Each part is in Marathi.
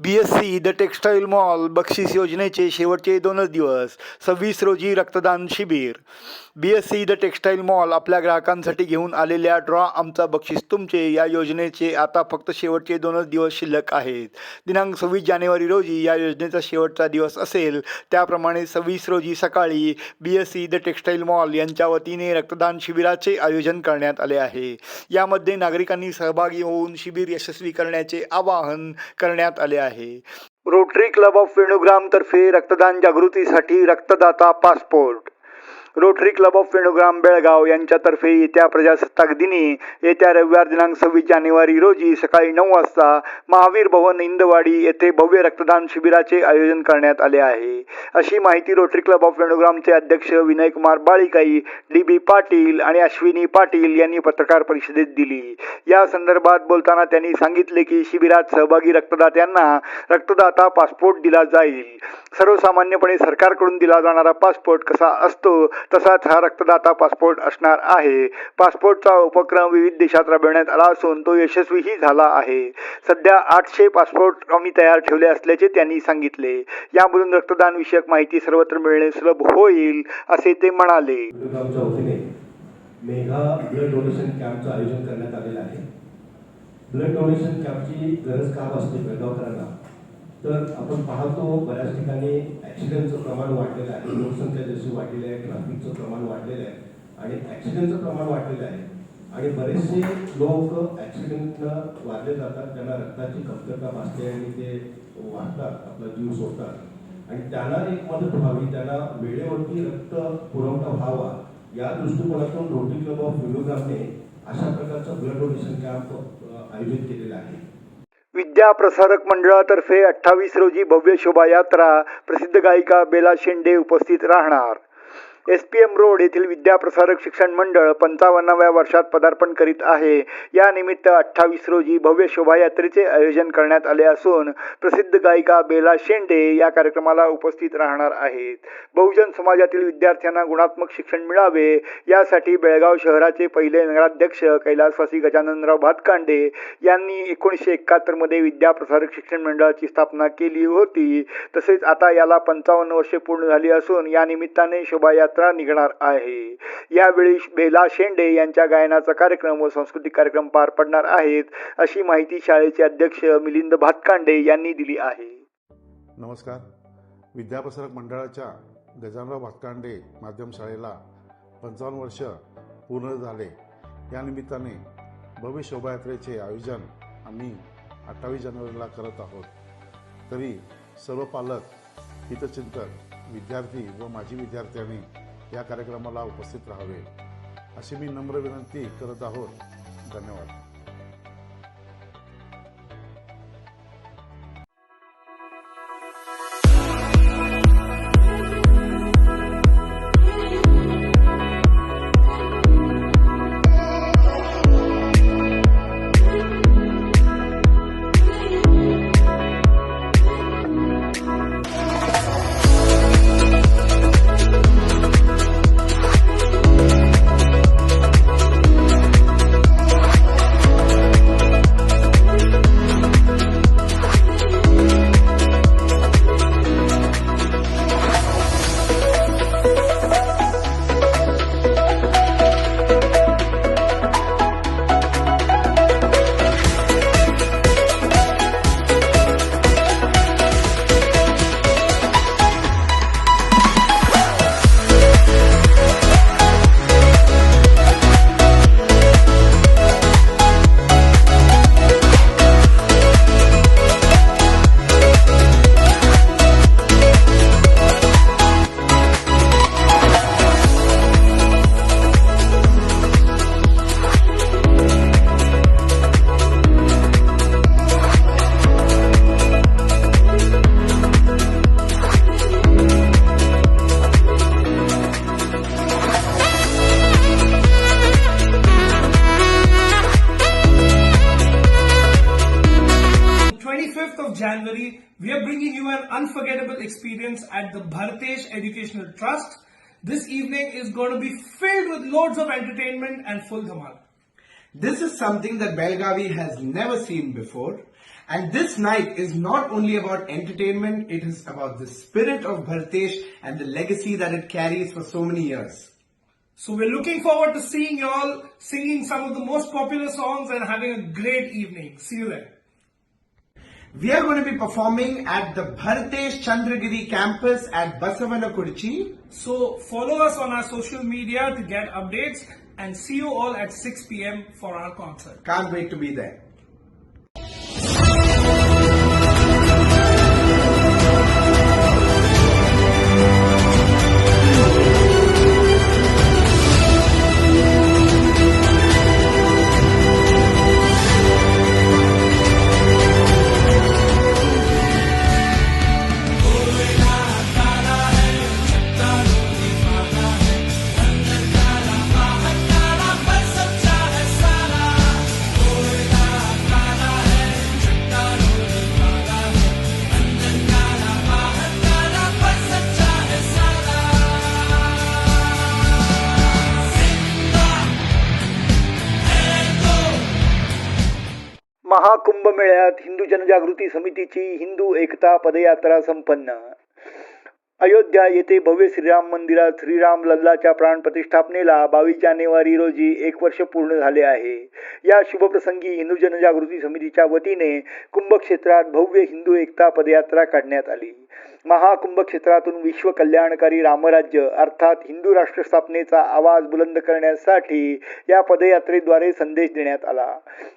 B S C the textile mall बक्षीस योजनेचे शेवटचे दोनच दिवस सव्वीस रोजी रक्तदान शिबिर. B S C the textile mall आपल्या ग्राहकांसाठी घेऊन आलेल्या ड्रॉ आमचा बक्षीस तुमचे. या योजनेचे आता फक्त शेवटचे दोनच दिवस शिल्लक आहेत. दिनांक सव्वीस जानेवारी रोजी या योजनेचा शेवटचा दिवस असेल. त्याप्रमाणे सव्वीस रोजी सकाळी B S C the textile mall यांच्या वतीने रक्तदान शिबिराचे आयोजन करण्यात आले आहे. यामध्ये नागरिकांनी सहभागी होऊन शिबिर यशस्वी करण्याचे आवाहन करण्यात आले आहे. रोटरी क्लब ऑफ वेणुग्रामतर्फे रक्तदान जागृतीसाठी रक्तदाता passport. Rotary club of Venugram Belgaum यांच्यातर्फे येत्या प्रजासत्ताक दिनी येत्या रविवार दिनांक सव्वीस जानेवारी रोजी सकाळी नऊ वाजता महावीर भवन इंदवाडी येथे भव्य रक्तदान शिबिराचे आयोजन करण्यात आले आहे. अशी माहिती रोटरी क्लब ऑफ वेणुग्रामचे अध्यक्ष विनयकुमार बाळीकाई डी बी पाटील आणि अश्विनी पाटील यांनी पत्रकार परिषदेत दिली. या संदर्भात बोलताना त्यांनी सांगितले की शिबिरात सहभागी रक्तदात्यांना रक्तदाता पासपोर्ट दिला जाईल. सर्वसामान्यपणे सरकारकडून दिला जाणारा पासपोर्ट कसा असतो तसाच हा रक्तदाता पासपोर्ट असणार आहे. पासपोर्टचा उपक्रम विविध देशात राबविण्यात आला असून तो यशस्वीही झाला आहे. सध्या आठशे पासपोर्ट आम्ही तयार ठेवले असल्याचे त्यांनी सांगितले. यामधून रक्तदान विषयक माहिती सर्वत्र मिळणे सुलभ होईल असे ते म्हणाले. मेघा ब्लड डोनेशन कॅम्पचं आयोजन करण्यात आलेलं आहे. ब्लड डोनेशन कॅम्पची गरज का असते बेळगावकरांना तर आपण पाहतो बऱ्याच ठिकाणी ॲक्सिडेंटचं प्रमाण वाढलेलं आहे. लोकसंख्या जशी वाढलेली आहे ट्रॅफिकचं प्रमाण वाढलेलं आहे आणि ॲक्सिडेंटचं प्रमाण वाढलेलं आहे. आणि बरेचसे लोक ॲक्सिडेंटनं वाढले जातात त्यांना रक्ताची कमतरता भासते आणि ते वाढतात आपला जीव सोडतात. आणि त्यांना एक मदत व्हावी त्यांना वेळेवरती रक्त पुरवठा व्हावा या दृष्टिकोनातून रोटरी क्लब ऑफ विलोग्रामने अशा प्रकारचा ब्लड डोनेशन कॅम्प आयोजित केलेला आहे. विद्याप्रसारक मंडळातर्फे अठ्ठावीस रोजी भव्य शोभायात्रा प्रसिद्ध गायिका बेला शेंडे उपस्थित राहणार. एस पी एम रोड येथील विद्याप्रसारक शिक्षण मंडळ पंचावन्नाव्या वर्षात पदार्पण करीत आहे. या निमित्त अठ्ठावीस रोजी भव्य शोभायात्रेचे आयोजन करण्यात आले असून प्रसिद्ध गायिका बेला शेंडे या कार्यक्रमाला उपस्थित राहणार आहेत. बहुजन समाजातील विद्यार्थ्यांना गुणात्मक शिक्षण मिळावे यासाठी बेळगाव शहराचे पहिले नगराध्यक्ष कैलासवासी गजाननराव भातकांडे यांनी एकोणीसशे एकाहत्तरमध्ये विद्या प्रसारक शिक्षण मंडळाची स्थापना केली होती. तसेच आता याला पंचावन्न वर्षे पूर्ण झाली असून या निमित्ताने शोभायात्रा यात्रा निघणार आहे. यावेळी बेला शेंडे यांच्या गायनाचा कार्यक्रम व सांस्कृतिक कार्यक्रम पार पडणार आहेत अशी माहिती शाळेचे अध्यक्ष मिलिंद भातकांडे यांनी दिली आहे. नमस्कार. विद्याप्रसारक मंडळाच्या गजानराव भातकांडे माध्यम शाळेला पंचावन्न वर्ष पूर्ण झाले. या निमित्ताने भव्य शोभायात्रेचे आयोजन आम्ही अठ्ठावीस जानेवारीला करत आहोत. तरी सर्व पालक हितचिंतक विद्यार्थी व माजी विद्यार्थ्यांनी या कार्यक्रमाला उपस्थित राहावे अशी मी नम्र विनंती करत आहोत. धन्यवाद. January, we are bringing you an unforgettable experience at the Bhartesh Educational Trust. This evening is going to be filled with loads of entertainment and full dhamal. This is something that Belgavi has never seen before. And this night is not only about entertainment, it is about the spirit of Bhartesh and the legacy that it carries for so many years. So we're looking forward to seeing you all singing some of the most popular songs and having a great evening. See you there. We are going to be performing at the Bhartesh Chandragiri campus at Basavanakurchi. So follow us on our social media to get updates and see you all at 6 p.m. for our concert. Can't wait to be there. महाकुंभमेळ्यात Hindu जनजागृती समितीची हिंदू एकता पदयात्रा संपन्न. अयोध्या येथे भव्य श्रीराम मंदिरात श्रीराम लल्लाच्या प्राणप्रतिष्ठापनेला बावीस जानेवारी रोजी एक वर्ष पूर्ण झाले आहे. या शुभप्रसंगी हिंदू जनजागृती समितीच्या वतीने कुंभक्षेत्रात भव्य हिंदू एकता पदयात्रा काढण्यात आली. महाकुंभ क्षेत्रातून विश्व कल्याणकारी रामराज्य अर्थात हिंदू राष्ट्र स्थापनेचा आवाज बुलंद करण्यासाठी या पदयात्रेद्वारे संदेश देण्यात आला.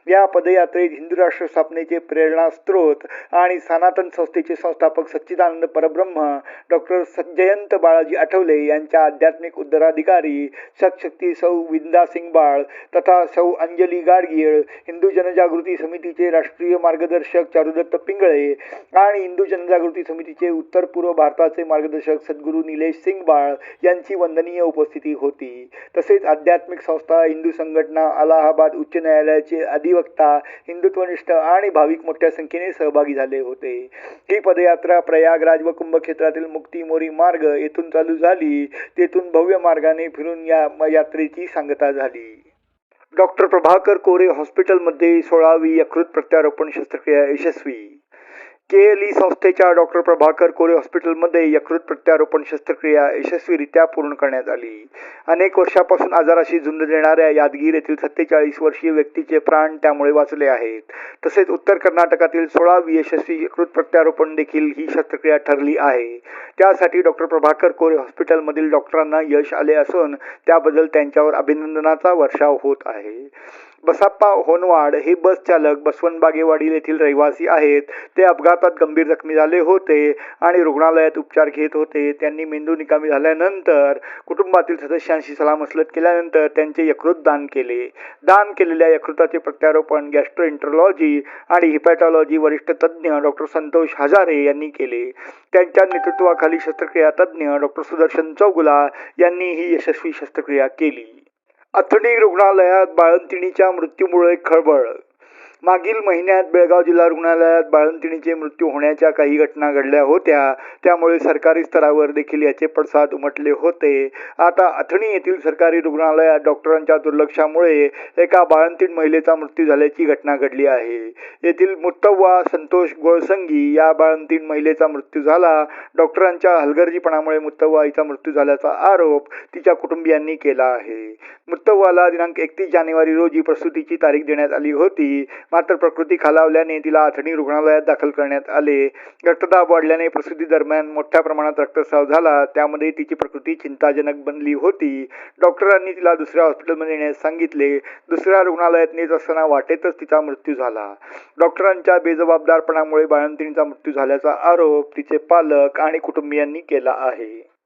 या पदयात्रेत हिंदू राष्ट्र स्थापनेचे प्रेरणा प्रेरणास्त्रोत आणि सनातन संस्थेचे संस्थापक सच्चिदानंद परब्रह्म डॉक्टर जयंत बाळाजी आठवले यांच्या आध्यात्मिक उत्तराधिकारी सतशक्ती सौ विंदा सिंग बाळ तथा सौ अंजली गाडगीळ हिंदू जनजागृती समितीचे राष्ट्रीय मार्गदर्शक चारुदत्त पिंगळे आणि हिंदू जनजागृती समितीचे म्हणजे उत्तर पूर्व भारताचे मार्गदर्शक सद्गुरू निलेश सिंग बाळ यांची वंदनीय उपस्थिती होती. तसेच आध्यात्मिक संस्था हिंदू संघटना अलाहाबाद उच्च न्यायालयाचे अधिवक्ता हिंदुत्वनिष्ठ आणि भाविक मोठ्या संख्येने सहभागी झाले होते. ही पदयात्रा प्रयागराज व कुंभक्षेत्रातील मुक्ती मोरी मार्ग येथून चालू झाली. तेथून भव्य मार्गाने फिरून या यात्रेची सांगता झाली. डॉक्टर प्रभाकर कोरे हॉस्पिटलमध्ये सोळावी यकृत प्रत्यारोपण शस्त्रक्रिया यशस्वी के एल ई संस्थेच्या डॉक्टर प्रभाकर कोरे हॉस्पिटलमध्ये यकृत प्रत्यारोपण शस्त्रक्रिया यशस्वीरित्या पूर्ण करण्यात आली. अनेक वर्षापासून आजाराशी झुंज देणाऱ्या यादगीर येथील सत्तेचाळीस वर्षीय व्यक्तीचे प्राण त्यामुळे वाचले आहेत. तसेच उत्तर कर्नाटकातील सोळावी यशस्वी यकृत प्रत्यारोपण देखील ही शस्त्रक्रिया ठरली आहे. त्यासाठी डॉक्टर प्रभाकर कोरे हॉस्पिटलमधील डॉक्टरांना यश आले असून त्याबद्दल त्यांच्यावर अभिनंदनाचा वर्षाव होत आहे. बसाप्पा होनवाड हे बस चालक बसवनबागेवाडी येथील रहिवासी आहेत. ते अपघातात गंभीर जखमी झाले होते आणि रुग्णालयात उपचार घेत होते. त्यांनी मेंदू निकामी झाल्यानंतर कुटुंबातील सदस्यांशी सलामसलत केल्यानंतर त्यांचे यकृत दान केले. दान केलेल्या यकृताचे प्रत्यारोपण गॅस्ट्रोएंट्रोलॉजी आणि हिपॅटॉलॉजी वरिष्ठ तज्ज्ञ डॉक्टर संतोष हजारे यांनी केले. त्यांच्या नेतृत्वाखाली शस्त्रक्रिया तज्ज्ञ डॉक्टर सुदर्शन चौगुला यांनी ही यशस्वी शस्त्रक्रिया केली. अथणी रुग्णालयात बाळंतिणीच्या मृत्यूमुळे खळबळ मागील महिन्यात बेळगाव जिल्हा रुग्णालयात बाळंतिणीचे मृत्यू होण्याच्या काही घटना घडल्या होत्या. त्यामुळे सरकारी स्तरावर देखील याचे पडसाद उमटले होते. आता अथणी येथील सरकारी रुग्णालयात डॉक्टरांच्या दुर्लक्षामुळे एका बाळंतीण महिलेचा मृत्यू झाल्याची घटना घडली आहे. येथील मुत्तव्वा संतोष गोळसंगी या बाळंतीण महिलेचा मृत्यू झाला. डॉक्टरांच्या हलगर्जीपणामुळे मुत्तव्वा हिचा मृत्यू झाल्याचा आरोप तिच्या कुटुंबियांनी केला आहे. मुत्तव्वाला दिनांक एकतीस जानेवारी रोजी प्रसूतीची तारीख देण्यात आली होती. मात्र प्रकृती खालावल्याने तिला आथणी रुग्णालयात दाखल करण्यात आले. रक्तदाब वाढल्याने प्रसूती दरम्यान मोठ्या प्रमाणात रक्तस्राव झाला. त्यामध्ये तिची प्रकृती चिंताजनक बनली होती. डॉक्टरांनी तिला दुसऱ्या हॉस्पिटलमध्ये नेण्यास सांगितले. दुसऱ्या रुग्णालयात नेत असताना वाटेतच तिचा मृत्यू झाला. डॉक्टरांच्या बेजबाबदारपणामुळे बाळंतिणीचा मृत्यू झाल्याचा आरोप तिचे पालक आणि कुटुंबियांनी केला आहे.